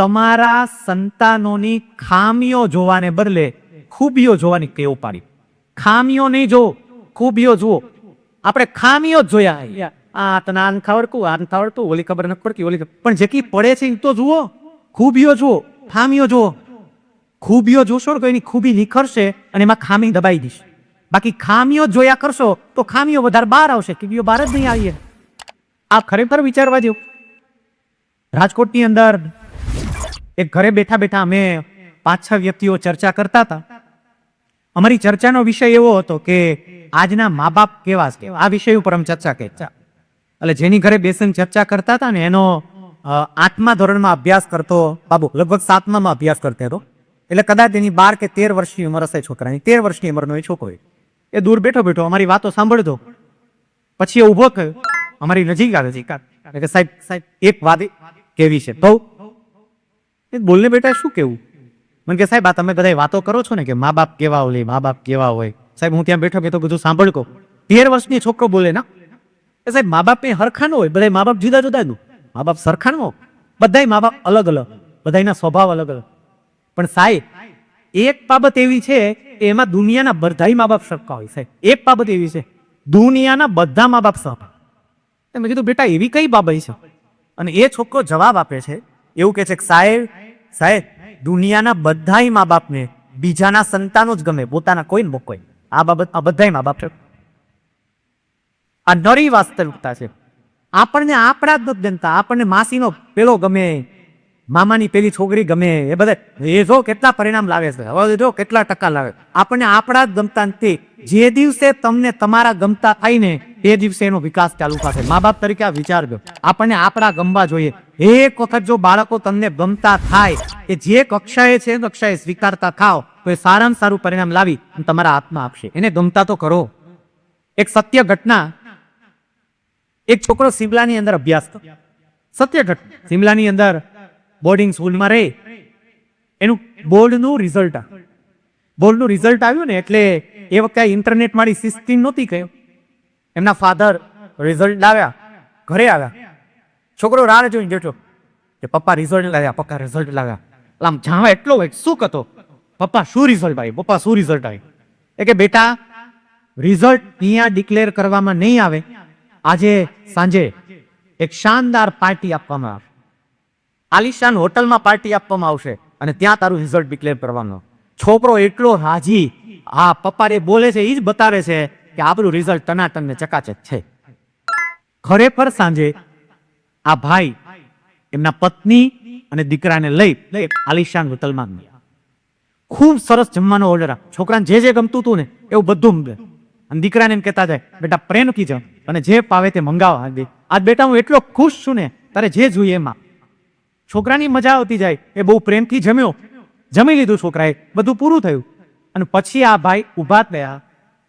તમારા સંતાનોની ખામીઓ જોવાને બદલે ખૂબીઓ જોવાની ટેવ પાડી. ખામીઓ નહીં જો ખૂબીઓ જુઓ. આપણે ખામીઓ જ જોયા આ તને આન ખાવડતું આન ખાવડતું ઓલી ખબર નથી પડતી ઓલી પણ જેકી પડે છે એ તો જુઓ. ખૂબીઓ જુઓ ખામીઓ જુઓ. ખૂબીઓ જોશો તો એની ખૂબી નિખરશે અને એમાં ખામી દબાઈ દઈશ બાકી ખામીઓ જ જોયા કરશો તો ખામીઓ વધારે બહાર આવશે ખૂબીઓ બહાર જ નહીં આવીએ. આ ખરેખર વિચારવા જેવું રાજકોટની અંદર એક ઘરે બેઠા બેઠા અમે પાંચ છ વ્યક્તિઓ ચર્ચા કરતા હતા. અમારી ચર્ચાનો વિષય એવો હતો કે આજના મા બાપ કેવા આ વિષય ઉપર અમે ચર્ચા કરી. એટલે જેની ઘરે બેસીને ચર્ચા કરતા હતા ને એનો આઠમા ધોરણમાં અભ્યાસ કરતો બાબુ, લગભગ સાતમામાં અભ્યાસ કરતો હતો. એટલે કદાચ એની બાર કે તેર વર્ષની ઉંમર હશે છોકરાની. તેર વર્ષની ઉંમરનો એ છોકરો એ. દૂર બેઠો બેઠો અમારી વાતો સાંભળતો. પછી એ ઊભો થયો. અમારી નજીક આવે છે સાહેબ સાહેબ, એક વાત કેવી છે? તો એ બોલને બેટા શું કેવું? મને કે સાહેબ, આ તમે બધા વાતો કરો છો ને કે મા બાપ કેવા હોય, મા બાપ કેવા હોય? સાહેબ, હું ત્યાં બેઠો કે તો બધું સાંભળકો તેર વર્ષની છોકરો બોલે ના. એ સાહેબ, મા બાપ એ હરખાનો હોય બધા મા બાપ જુદા જુદા નું મા બાપ સરખાનો બધા મા બાપ અલગ અલગ, બધાયના સ્વભાવ અલગ અલગ. પણ સાહેબ, એક બાબત એવી છે, એમાં દુનિયાના બધાય મા બાપ સરખા હોય સાહેબ. એક બાબત એવી છે, દુનિયાના બધા મા બાપ સરખા. મેં કીધું, બેટા, એવી કઈ બાબત છે? અને એ છોકરો જવાબ આપે છે એવું કે છે કે સાહેબ સાહેબ, દુનિયાના બધાય મા બાપને બીજાના સંતાનો જ ગમે, પોતાના કોઈ ને કોઈ. આ બાબત, આ બધાય મા બાપ છે. આ નરી વાસ્તવિકતા છે. આપણને આપણા જ નથી ગમતા, આપણને માસીનો પેલો ગમે, મામાની પેલી છોકરી ગમે, એ બધા. એ જો કેટલા પરિણામ લાવે છે, હવે જો કેટલા ટકા લાવે. આપણને આપણા જ ગમતા નથી. જે દિવસે તમને તમારા ગમતા થાય ને, તે દિવસે એનો વિકાસ ચાલુ થશે. મા બાપ તરીકે આ વિચારજો આપણને આપણા ગમવા જોઈએ. એક વખત જો બાળકો તમને ગમતા થાય કે જે કક્ષાએ છે કક્ષાએ સ્વીકારતા થાવ, તો એ સારામાં સારું પરિણામ લાવી તમારા હાથમાં આપશે. એને ગમતા તો કરો. એક સત્ય ઘટના. એક છોકરો સિમલાની અંદર અભ્યાસ કરતો. સત્ય ઘટના. સિમલાની અંદર બોર્ડિંગ સ્કૂલમાં રહે એનું બોર્ડનું રિઝલ્ટ બોર્ડનું રિઝલ્ટ આવ્યું ને એટલે એ વખતે ઇન્ટરનેટ મારી સિસ્ટમ નહોતી કહ્યું એમના ફાધર રિઝલ્ટ લાવ્યા. ઘરે આવ્યા. છોકરો રાહ જોઈને બેઠો. કે પપ્પા રિઝલ્ટ લાવ્યા, પપ્પા રિઝલ્ટ લાવ્યા. આમ જાણવા એટલો હોય શું કતો પપ્પા શું રિઝલ્ટ આવ્યું પપ્પા શું રિઝલ્ટ આવ્યું એ કે બેટા રિઝલ્ટ અહીંયા ડિક્લેર કરવામાં નહીં આવે. આજે સાંજે એક શાનદાર પાર્ટી આપવામાં આવશે આલિશાન હોટલમાં પાર્ટી આપવામાં આવશે અને ત્યાં તારું રિઝલ્ટ ડિક્લેર કરવાનો. છોકરો એટલો રાજી. હા પપ્પા એ બોલે છે એ જ બતાવે છે કે આપણું રિઝલ્ટ ટનાટન ને ચકાચક છે. ખરેખર સાંજે આ ભાઈ એમના પત્ની અને દીકરાને લઈ આલિશાન હોટલમાં ગયા. ખૂબ સરસ જમવાનો ઓર્ડર આપ છોકરાને જે જે ગમતું હતું ને એવું બધું અને દીકરાને એમ કહેતા જાય, બેટા પ્રેમથી જમ અને જે પાવે તે મંગાવવા દે આજ બેટા હું એટલો ખુશ છું ને, તારે જે જોઈએ એમાં છોકરાની મજા આવતી જાય, એ બહુ પ્રેમથી જમ્યો. જમી લીધું છોકરાએ, બધું પૂરું થયું. અને પછી આ ભાઈ ઊભા થયા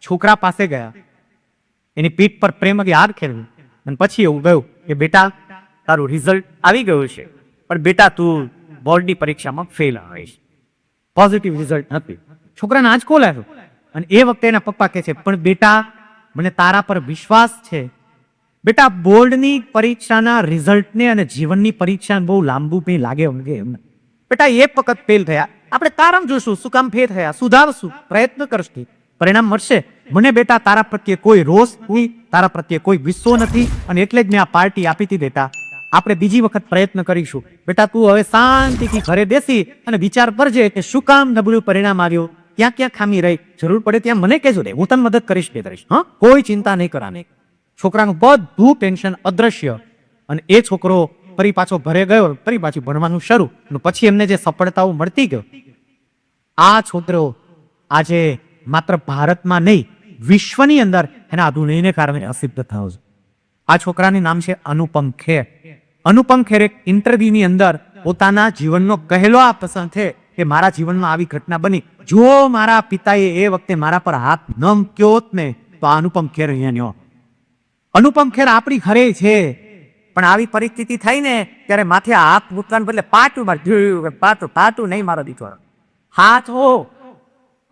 છોકરા પાસે ગયા. એની પીઠ પર પ્રેમ હાથ ખેલ્યું અને પછી એવું ગયું કે, બેટા તારું રિઝલ્ટ આવી ગયું છે. પણ બેટા, તું બોર્ડની પરીક્ષામાં ફેલ આવીશ પોઝિટિવ રિઝલ્ટ નથી. છોકરાને આંચકો આવ્યો? અને એ વખતે એના પપ્પા કહે છે, પણ બેટા, મને તારા પર વિશ્વાસ છે. બેટા, બોર્ડની પરીક્ષાના રિઝલ્ટને અને જીવનની પરીક્ષાને બહુ લાંબુ કંઈ લાગે એમ કે એમને. બેટા એક વખત ફેલ થયા. આપણે તારામ જોશું શું કામ ફેલ થયા. સુધારશું. પ્રયત્ન કરશું. પરિણામ મળશે. મને બેટા, તારા પ્રત્યે કોઈ રોષ નહીં. તારા પ્રત્યે કોઈ ગુસ્સો નથી. અને એટલે જ મેં આ પાર્ટી આપી હતી બેટા. આપણે બીજી વખત પ્રયત્ન કરીશું. બેટા, તું હવે શાંતિથી ઘરે બેસી અને વિચાર કરજે કે શું કામ નબળું પરિણામ આવ્યું. ક્યાં ક્યાં ખામી રહી? જરૂર પડે ત્યાં મને કહેજો રે હું તને મદદ કરીશ બે કરીશ હા? કોઈ ચિંતા નહીં કરાને. છોકરાનું બધું ટેન્શન અદ્રશ્ય. અને એ છોકરો ફરી પાછો ભરે ગયો, ફરી પાછું ભણવાનું શરૂ. અને પછી એમને જે સફળતાઓ મળતી ગયો. આ છોકરો આજે માત્ર ભારતમાં નહીં, વિશ્વની અંદર એના આધુનિકને કારણે અસિદ્ધ થયો છે. આ છોકરાનું નામ છે અનુપમ ખેર. અનુપમ ખેર એક ઇન્ટરવ્યુની અંદર પોતાના જીવનનો કહેલો આ પસંદ છે કે મારા જીવનમાં આવી ઘટના બની. જો મારા પિતાએ એ વખતે મારા પર હાથ ન મૂક્યો ને, તો આ અનુપમ ખેર અહીંયા ન્યો. અનુપમ ખેર આપણી ઘરે છે, પણ આવી પરિસ્થિતિ થઈ ને, ત્યારે માથે હાથ મૂકવાને બદલે પાટું માર પાટું પાટું નહીં મારો દીકરો. હાથ હો,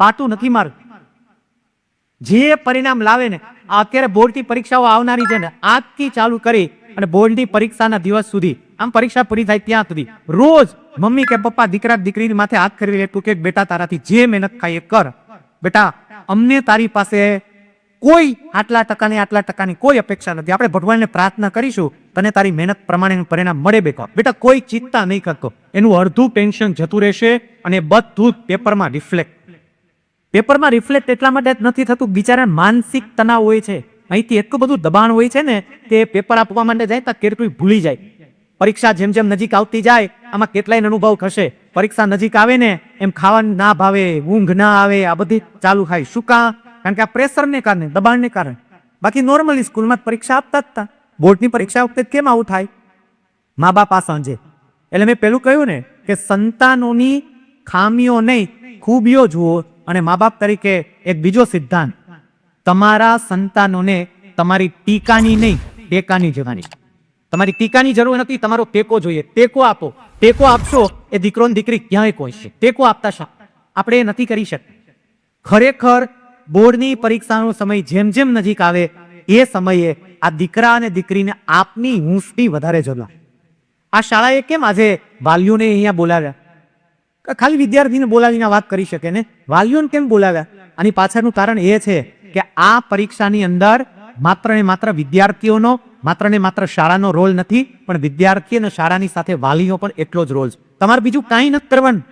પાટું નથી મારું. જે પરિણામ લાવે ને, અત્યારે બોર્ડની પરીક્ષાઓ આવનારી છે ને, આજથી ચાલુ કરી અને બોર્ડની પરીક્ષાના દિવસ સુધી, આમ પરીક્ષા પૂરી થાય ત્યાં સુધી, રોજ મમ્મી કે પપ્પા દીકરા દીકરીની માથે હાથ કરી લેતું કે બેટા તારાથી જે મહેનત થાય એ કર. બેટા, અમને તારી પાસે કોઈ આટલા ટકાની આટલા ટકાની કોઈ અપેક્ષા નથી. આપણે ભગવાનને પ્રાર્થના કરીશું, તને તારી મહેનત પ્રમાણેનું પરિણામ મળે બેટા. બેટા, કોઈ ચિંતા નહીં કરતો. એનું અડધું ટેન્શન જતું રહેશે અને બધું જ પેપરમાં રિફ્લેક્ટ. પેપરમાં રિફ્લેક્ટ એટલા માટે નથી થતું બિચારા માનસિક તણાવ હોય છે. અહીંથી એટલું બધું દબાણ હોય છે ને તે પેપર આપવા માટે જાય તો કેટલું ભૂલી જાય. પરીક્ષા જેમ જેમ નજીક આવતી જાય, આમાં કેટલાય અનુભવ થશે. પરીક્ષા નજીક આવે ને, એમ ખાવાનું ના ભાવે, ઊંઘ ના આવે, આ બધી ચાલુ થાય. શું કાં? કારણ કે આ પ્રેશરને કારણે, દબાણને કારણે. બાકી નોર્મલી સ્કૂલમાં પરીક્ષા આપતા જ હતા બોર્ડની પરીક્ષા વખતે કેમ આવું થાય? મા બાપ આ સાંજે. એટલે મેં પેલું કહ્યું ને, કે સંતાનોની ખામીઓ નહીં, ખૂબીઓ જુઓ અને મા બાપ તરીકે એક બીજો સિદ્ધાંત. તમારા સંતાનોને તમારી ટીકાની નહીં, ટેકાની જવાની. તમારી ટીકાની જરૂર નથી, તમારો ટેકો જોઈએ. ટેકો આપો. ટેકો આપશો એ દીકરો દીકરી ક્યાંય છે. ટેકો આપતા શા? આપણે એ નથી કરી શકતા. ખરેખર બોર્ડની પરીક્ષાનો સમય જેમ જેમ નજીક આવે, એ સમયે આ દીકરા અને દીકરીને આપની હૂંફની વધારે જરૂર આ શાળાએ કેમ આજે વાલીઓને અહીંયા બોલાવ્યા? ખાલી વિદ્યાર્થીને બોલાવીને વાત કરી શકે ને? વાલીઓને કેમ બોલાવ્યા? આની પાછળનું કારણ એ છે કે આ પરીક્ષાની અંદર માત્ર ને માત્ર વિદ્યાર્થીઓનો, માત્ર ને માત્ર શાળાનો રોલ નથી, પણ વિદ્યાર્થી અને શાળાની સાથે વાલીઓ પણ એટલો જ રોલ છે. તમારે બીજું કાંઈ નથી કરવાનું.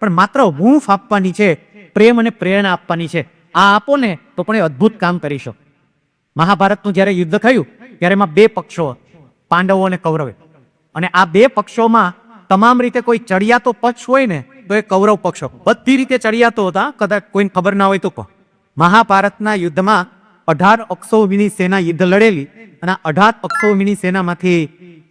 પણ માત્ર હૂંફ આપવાની છે, પ્રેમ અને પ્રેરણા આપવાની છે. આ આપો ને તો પણ એ અદ્ભુત કામ કરીશો મહાભારતનું જ્યારે યુદ્ધ થયું, ત્યારે એમાં બે પક્ષો, પાંડવો અને કૌરવે. અને આ બે પક્ષોમાં તમામ રીતે કોઈ ચડિયાતો પક્ષ હોય ને, તો એ કૌરવ પક્ષો. બધી રીતે ચડિયાતો હતા, કદાચ કોઈને ખબર ના હોય તો કહો. મહાભારતના યુદ્ધમાં અઢાર અક્ષોહિણી સેના યુદ્ધ લડેલી અને અઢાર અક્ષોહિણી સેનામાંથી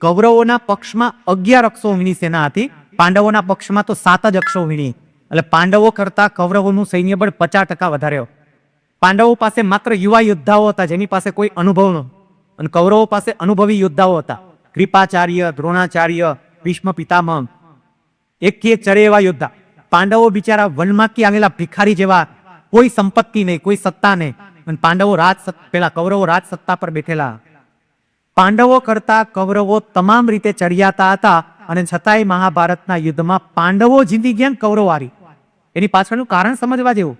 કૌરવોના પક્ષમાં અગિયાર અક્ષોહિણી સેના હતી. પાંડવોના પક્ષમાં તો સાત જ અક્ષોહિણી. એટલે પાંડવો કરતા કૌરવોનું સૈન્ય બળ પચાસ ટકા વધારે પાંડવો પાસે માત્ર યુવા યોદ્ધાઓ હતા, જેની પાસે કોઈ અનુભવ ન અને કૌરવો પાસે અનુભવી યોદ્ધાઓ હતા. કૃપાચાર્ય, દ્રોણાચાર્ય, ભીષ્મ પિતામહ. એક ચરે એવા યોદ્ધા. પાંડવો બિચારા વનમાંથી આવેલા ભિખારી જેવા કોઈ સંપત્તિ નહીં, કોઈ સત્તા નહીં. અને પાંડવો રાજ પેલા કૌરવો રાજ સત્તા પર બેઠેલા. પાંડવો કરતા કૌરવો તમામ રીતે ચડિયાતા હતા અને છતાંય મહાભારતના યુદ્ધમાં પાંડવો જીતી ગયા કૌરવ હારી. એની પાછળનું કારણ સમજવા જેવું.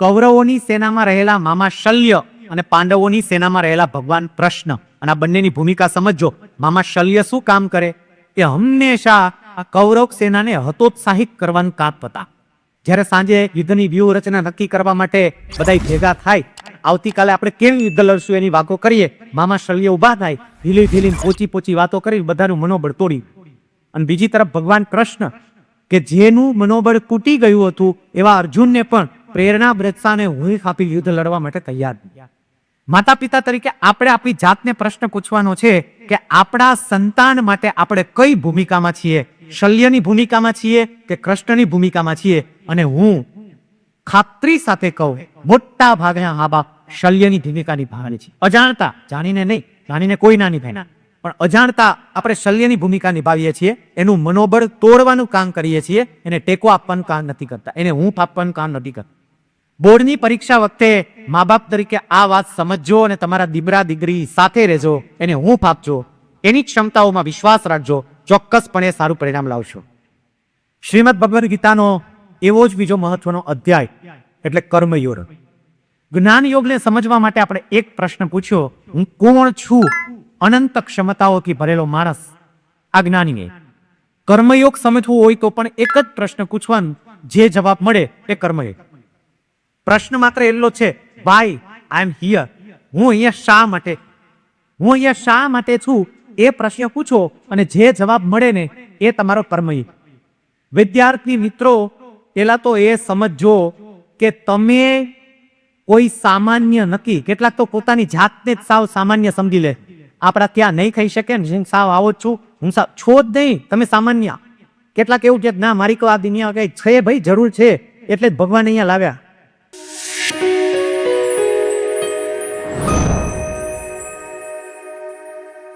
કૌરવોની સેનામાં રહેલા મામા શલ્ય અને પાંડવોની સેનામાં રહેલા ભગવાન પ્રશ્ન. અને આ બંનેની ભૂમિકા સમજજો. મામા શલ્ય શું કામ કરે? એ હંમેશા આ કૌરવ સેનાને હતોત્સાહિત કરવાનું કાપ હતા. જ્યારે સાંજે યુદ્ધની વ્યૂહરચના નક્કી કરવા માટે બધા ભેગા થાય, આવતીકાલે આપણે કેમ યુદ્ધ લડશું એની વાતો કરીએ મામા શલ્ય ઊભા થાય, ઢીલી ઢીલી પોચી પોચી વાતો કરી બધાનું મનોબળ તોડી અને બીજી તરફ ભગવાન કૃષ્ણ, કે જેનું મનોબળ તૂટી ગયું હતું એવા અર્જુનને પણ પ્રેરણા બ્રેત્સાને હુંફ આપી યુદ્ધ લડવા માટે તૈયાર. માતા પિતા તરીકે આપણે આપણી જાતને પ્રશ્ન પૂછવાનો છે કે આપણા સંતાન માટે આપણે કઈ ભૂમિકામાં છીએ? શલ્યની ભૂમિકામાં છીએ કે કૃષ્ણની ભૂમિકામાં છીએ? અને હું ખાતરી સાથે કહું, મોટા ભાગના હા બાપ શલ્યની ભૂમિકા નિભાવવાની છે અજાણતા જાણીને નહીં, જાણીને કોઈ ના ભેના પણ અજાણતા આપણે શલ્યની ભૂમિકા નિભાવીએ છીએ, એનું મનોબળ તોડવાનું કામ કરીએ છીએ, એને ટેકો આપવાનું કામ નથી કરતા. એને હૂંફ આપવાનું કામ નથી કરતા. બોર્ડની પરીક્ષા વખતે મા બાપ તરીકે આ વાત સમજજો અને તમારા દીબરા દીકરી સાથે રહેજો, એને હૂંફ આપજો એની ક્ષમતાઓમાં વિશ્વાસ રાખજો, ચોક્કસપણે સારું પરિણામ લાવશો. શ્રીમદ ભગવદ્ ગીતાનો એવો જ બીજો મહત્વનો અધ્યાય, એટલે કર્મયોગ. જ્ઞાન યોગને સમજવા માટે આપણે એક પ્રશ્ન પૂછ્યો, હું કોણ છું? અનંત ક્ષમતાઓથી ભરેલો માણસ. આ જ્ઞાનીએ, કર્મયોગ સમજવું હોય તો પણ એક જ પ્રશ્ન પૂછવાનું, જે જવાબ મળે એ કર્મયોગ. પ્રશ્ન માત્ર એટલો છે, ભાઈ આઈ એમ હિયર હું અહીંયા શા માટે? હું અહીંયા શા માટે છું? એ પ્રશ્ન પૂછો અને જે જવાબ મળે ને એ તમારો કર્મય વિદ્યાર્થી મિત્રો, પેલા તો એ સમજજો કે તમે કોઈ સામાન્ય નથી. કેટલાક તો પોતાની જાતને જ સાવ સામાન્ય સમજી લે. આપણા ત્યાં નહીં ખાઈ શકે ને સાવ આવો જ છું. હું સાવ, છો જ નહીં, તમે સામાન્ય. કેટલાક એવું છે ના, મારી કોઈ આ દુનિયા કઈ છે ભાઈ, જરૂર છે. એટલે જ ભગવાન અહીંયા લાવ્યા. you